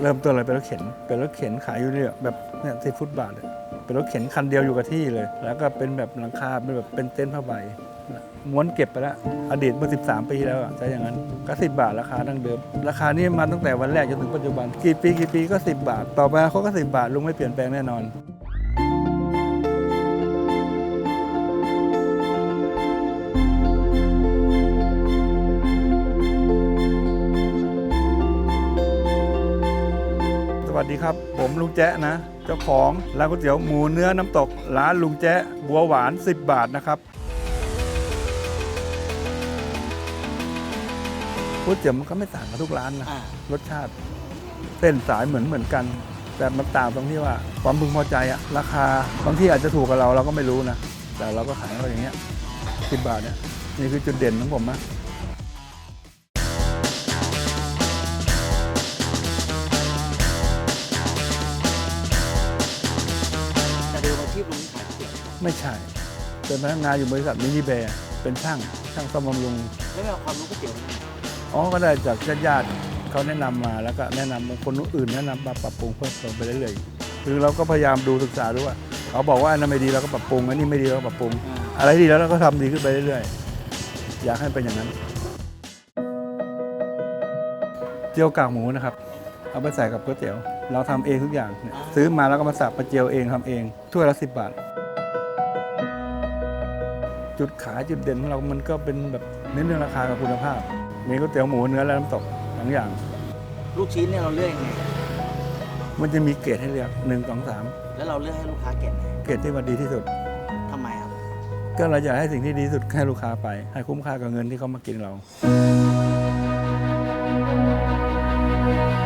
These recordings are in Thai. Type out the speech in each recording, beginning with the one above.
เริ่มต้นเลยเป็นรถเข็น เป็นรถเข็นขายอยู่เนี่ยแบบเนี่ยที่ฟุตบาทเป็นรถเข็นคันเดียวอยู่กับที่เลย แล้วก็เป็นแบบหลังคาเป็นแบบเป็นเต็นท์ผ้าใบม้วนเก็บไปแล้วอดีตเมื่อ 13 ปีแล้วใช้อย่างนั้นก็10 บาทราคาดั้งเดิม ราคานี้มาตั้งแต่วันแรกจนถึงปัจจุบันกี่ปีกี่ปีก็ 10 บาท ต่อไปเขาก็ 10 บาทลุงไม่เปลี่ยนแปลงแน่นอน วัสดีครับ ผมลุงแจ๊ะนะ เจ้าของร้านก๋วยเตี๋ยวหมูเนื้อน้ำตก ร้านลุงแจ๊ะบัวหวาน 10 บาทนะครับก๋วยเตี๋ยวมันก็ไม่ต่างกับทุกร้านนะอ่ารสชาติเส้นสายเหมือนเหมือนกัน แต่มันต่างตรงที่ว่า ความพึงพอใจอะราคาบางที่อาจจะถูกกับเราเราก็ไม่รู้นะแต่เราก็ขายเขาอย่างเงี้ยสิบบาทเนี่ยนี่คือจุดเด่นของผมนะ ชีพลุงขายก๋วยเตี๋ยวไม่ใช่ เป็นพนักงานอยู่บริษัทมินิแบร์เป็นช่างช่างซ่อมบำรุง แล้วไม่เอาความรู้ก๋วยเตี๋ยวมาอ๋อ ก็ได้จากญาติญาติๆเขาแนะนำมาแล้วก็แนะนำคนอื่นแนะนำมาปรับปรุงเพิ่มเติมไปเรื่อยๆคือเราก็พยายามดูศึกษาดูว่า เขาบอกว่าอันนั้นไม่ดีเราก็ปรับปรุงอันนี้ไม่ดีเราก็ปรับปรุง อ่าอะไรดีแล้วเราก็ทำดีขึ้นไปเรื่อยๆ อยากให้เป็นอย่างนั้น เจียวกากหมูนะครับ เอาไปใส่กับก๋วยเตี๋ยว เราทำเองทุกอย่างเนี่ยซื้อมาแล้วก็มาสับมาเจียวเองทำเองถ้วยละสิบบาท จุดขายจุดเด่นของเรามันก็เป็นแบบเน้นเรื่องราคากับคุณภาพ มีก๋วยเตี๋ยวหมูเนื้อและน้ำตกสองอย่าง ลูกชิ้นเนี่ยเราเลือกยังไงมันจะมีเกรดให้เลือกหนึ่งสองสามแล้วเราเลือกให้ลูกค้าเก็ตไหนเกรดที่ว่าดีที่สุดทำไมครับ ก็เราอยากให้สิ่งที่ดีที่สุดให้ลูกค้าไป ให้คุ้มค่ากับเงินที่เขามากินเรา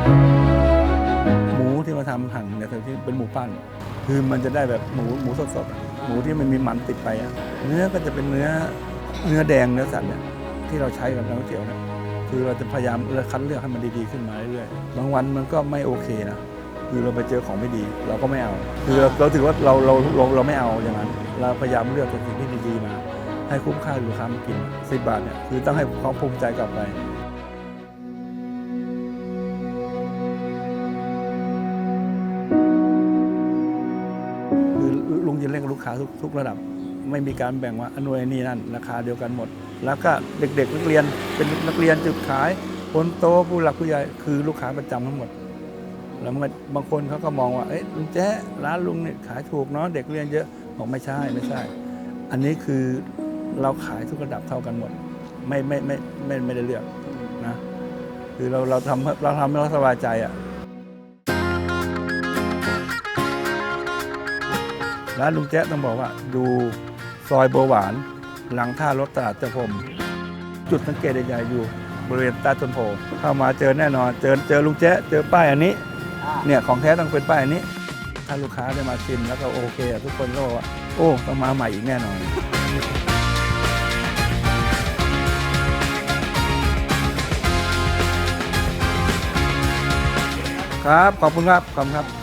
หมู ที่มาทำหั่นเนี่ยที่เป็นหมูปั้นคือมันจะได้แบบหมูหมูสดๆหมูที่มันมีมันติดไปเนื้อก็จะเป็นเนื้อเนื้อแดงเนื้อสัตว์เนี่ยที่เราใช้กับน้ำเตี๋ยวเนี่ยคือเราจะพยายามเลือกคัดเลือกให้มันดีๆขึ้นมาเรื่อยๆบางวันมันก็ไม่โอเคนะคือเราไปเจอของไม่ดี เราก็ไม่เอา คือเราถือว่าเราเราเราเราไม่เอาอย่างนั้น เราพยายามเลือกแต่สิ่งที่ดีๆมา ให้คุ้มค่าลูกค้ามากินสิบบาทเนี่ยคือต้องให้ความภูมิใจกลับไป ลุงจะเล่นกับลูกค้าทุกทุกระดับ ไม่มีการแบ่งว่าอันนู้นอันนี้นั่นราคาเดียวกันหมด แล้วก็เด็กๆนักเรียนเป็นนักเรียนจุดขายคนโตผู้หลักผู้ใหญ่คือลูกค้าประจำทั้งหมด แล้วบางคนเขาก็มองว่าเอ๊ะลุงแจ๊ร้านลุงเนี่ยขายถูกเนาะเด็กเรียนเยอะบอกไม่ใช่ไม่ใช่ อันนี้คือเราขายทุกระดับเท่ากันหมด ไม่ไม่ไม่ไม่ไม่ได้เลือกนะคือเราเราทำเราทำให้เราสบายใจอะ ร้านลุงแจ๊ต้องบอกว่า ดูซอยโบวหวาน หลังท่ารถตลาดเจ้าพรมจุดสังเกตใหญ่ๆอยู่บริเวณใต้ต้นโพเข้ามาเจอแน่นอน เจอเจอลุงแจ๊เจอป้ายอันนี้ เนี่ยของแท้ต้องเป็นป้ายอันนี้ ถ้าลูกค้าได้มาชิมแล้วก็โอเค ทุกคนก็บอกว่าโอ้ต้องมาใหม่อีกแน่นอนครับ ขอบคุณครับ ขอบคุณครับ